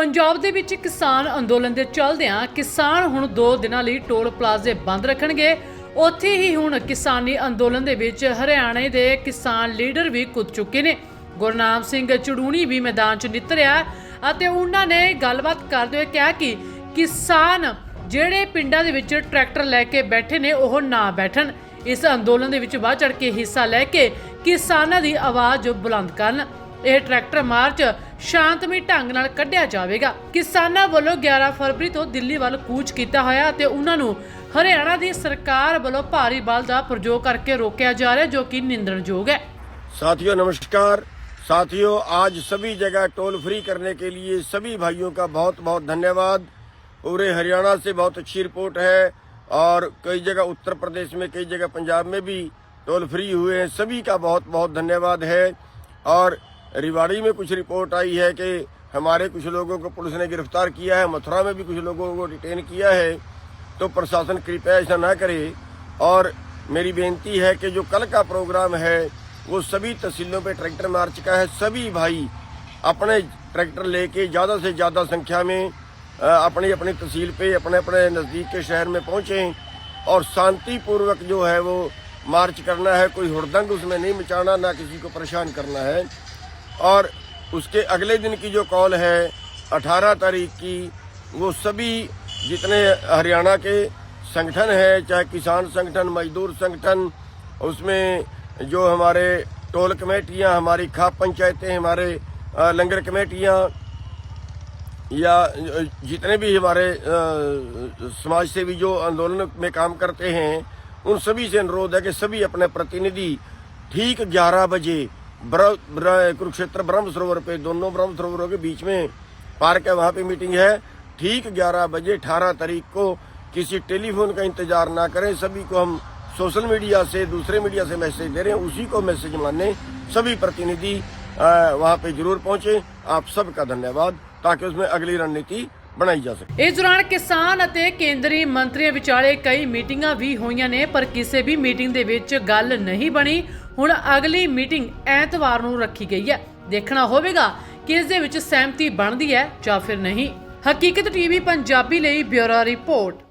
ਪੰਜਾਬ ਦੇ ਵਿੱਚ ਕਿਸਾਨ ਅੰਦੋਲਨ ਦੇ ਚੱਲਦਿਆਂ ਕਿਸਾਨ ਹੁਣ 2 ਦਿਨਾਂ ਲਈ ਟੋਲ ਪਲਾਜ਼ੇ ਬੰਦ ਰੱਖਣਗੇ। ਉੱਥੇ ਹੀ ਹੁਣ ਕਿਸਾਨੀ ਅੰਦੋਲਨ ਦੇ ਵਿੱਚ ਹਰਿਆਣੇ ਦੇ ਕਿਸਾਨ ਲੀਡਰ ਵੀ ਕੁੱਦ ਚੁੱਕੇ ਨੇ। ਗੁਰਨਾਮ ਸਿੰਘ ਚੜੂਣੀ ਵੀ ਮੈਦਾਨ 'ਚ ਨਿਤਰਿਆ ਅਤੇ ਉਹਨਾਂ ਨੇ ਗੱਲਬਾਤ ਕਰਦੇ ਹੋਏ ਕਿਹਾ ਕਿ ਕਿਸਾਨ ਜਿਹੜੇ ਪਿੰਡਾਂ ਦੇ ਵਿੱਚ ਟਰੈਕਟਰ ਲੈ ਕੇ ਬੈਠੇ ਨੇ, ਉਹ ਨਾ ਬੈਠਣ। ਇਸ ਅੰਦੋਲਨ ਦੇ ਵਿੱਚ ਵੱਧ ਚੜ ਕੇ ਹਿੱਸਾ ਲੈ ਕੇ ਕਿਸਾਨਾਂ ਦੀ ਆਵਾਜ਼ ਬੁਲੰਦ ਕਰਨ। ਇਹ ਟਰੈਕਟਰ ਮਾਰਚ ਸ਼ਾਂਤਮਈ ਢੰਗ ਨਾਲ ਕੱਢਿਆ ਜਾਵੇਗਾ ਕਿਸਾਨਾਂ ਵੱਲੋਂ 11 ਫਰਵਰੀ ਤੋਂ ਦਿੱਲੀ ਵੱਲ ਕੂਚ ਕੀਤਾ ਹੋਇਆ ਅਤੇ ਉਹਨਾਂ ਨੂੰ ਹਰਿਆਣਾ ਦੀ ਸਰਕਾਰ ਵੱਲੋਂ ਭਾਰੀ ਬਲ ਦਾ ਪ੍ਰਯੋਗ ਕਰਕੇ ਰੋਕਿਆ ਜਾ ਰਿਹਾ ਜੋ ਕਿ ਨਿੰਦਣਯੋਗ ਹੈ साथियों नमस्कार साथियों आज सभी जगह टोल फ्री करने के लिए सभी भाइयों का बहुत बहुत धन्यवाद पूरे हरियाणा से बहुत अच्छी रिपोर्ट है और कई जगह उत्तर प्रदेश में कई जगह पंजाब में भी टोल फ्री हुए हैं सभी का बहुत बहुत धन्यवाद है और रिवाड़ी में कुछ रिपोर्ट आई है कि हमारे कुछ लोगों को पुलिस ने गिरफ़्तार किया है, मथुरा में भी कुछ लोगों को डिटेन किया है तो प्रशासन कृपया ऐसा ना करे। और मेरी बेनती है कि जो कल का प्रोग्राम है, वो सभी तहसीलों पे ट्रैक्टर मार्च का है। सभी भाई अपने ट्रैक्टर लेके ज़्यादा से ज़्यादा संख्या में अपनी अपनी तहसील पे, अपने अपने नज़दीक के शहर में पहुँचें और शांतिपूर्वक जो है वो मार्च करना है। कोई हुड़दंग उसमें नहीं मचाना, ना किसी को परेशान करना है। और उसके अगले दिन की जो कॉल है 18 तारीख की, वो सभी जितने हरियाणा के संगठन है, चाहे किसान संगठन, मजदूर संगठन, उसमें जो हमारे टोल कमेटियाँ, हमारी खाप पंचायतें, हमारे लंगर कमेटियाँ, या जितने भी हमारे समाज सेवी जो आंदोलन में काम करते हैं, उन सभी से अनुरोध है कि सभी अपने प्रतिनिधि ठीक 11 बजे कुरुक्षेत्र, ब्रह्म सरोवर पे, दोनों ब्रह्म सरोवरों के बीच में पार्क है, वहाँ पे मीटिंग है। ठीक 11 बजे 18 तारीख को किसी टेलीफोन का इंतज़ार ना करें। सभी को हम सोशल मीडिया से, दूसरे मीडिया से मैसेज दे रहे हैं, उसी को मैसेज माने सभी प्रतिनिधि वहाँ पे ज़रूर पहुँचे। आप सबका धन्यवाद। ताकि उसमें अगली रणनीति ਬਣਾਈ ਜਾ ਸਕੇ। ਇਸ ਦੌਰਾਨ ਕਿਸਾਨ ਅਤੇ ਕੇਂਦਰੀ ਮੰਤਰੀਆਂ ਵਿਚਾਲੇ ਕਈ ਮੀਟਿੰਗਾਂ ਵੀ ਹੋਈਆਂ ਨੇ, ਪਰ ਕਿਸੇ ਵੀ ਮੀਟਿੰਗ ਦੇ ਵਿੱਚ ਗੱਲ ਨਹੀਂ ਬਣੀ। ਹੁਣ ਅਗਲੀ ਮੀਟਿੰਗ ਐਤਵਾਰ ਨੂੰ ਰੱਖੀ ਗਈ ਹੈ। ਦੇਖਣਾ ਹੋਵੇਗਾ ਕਿ ਇਸ ਦੇ ਵਿੱਚ ਸਹਿਮਤੀ ਬਣਦੀ ਹੈ ਜਾਂ ਫਿਰ ਨਹੀਂ। ਹਕੀਕਤ ਟੀਵੀ ਪੰਜਾਬੀ ਲਈ ਬਿਊਰੋ ਰਿਪੋਰਟ।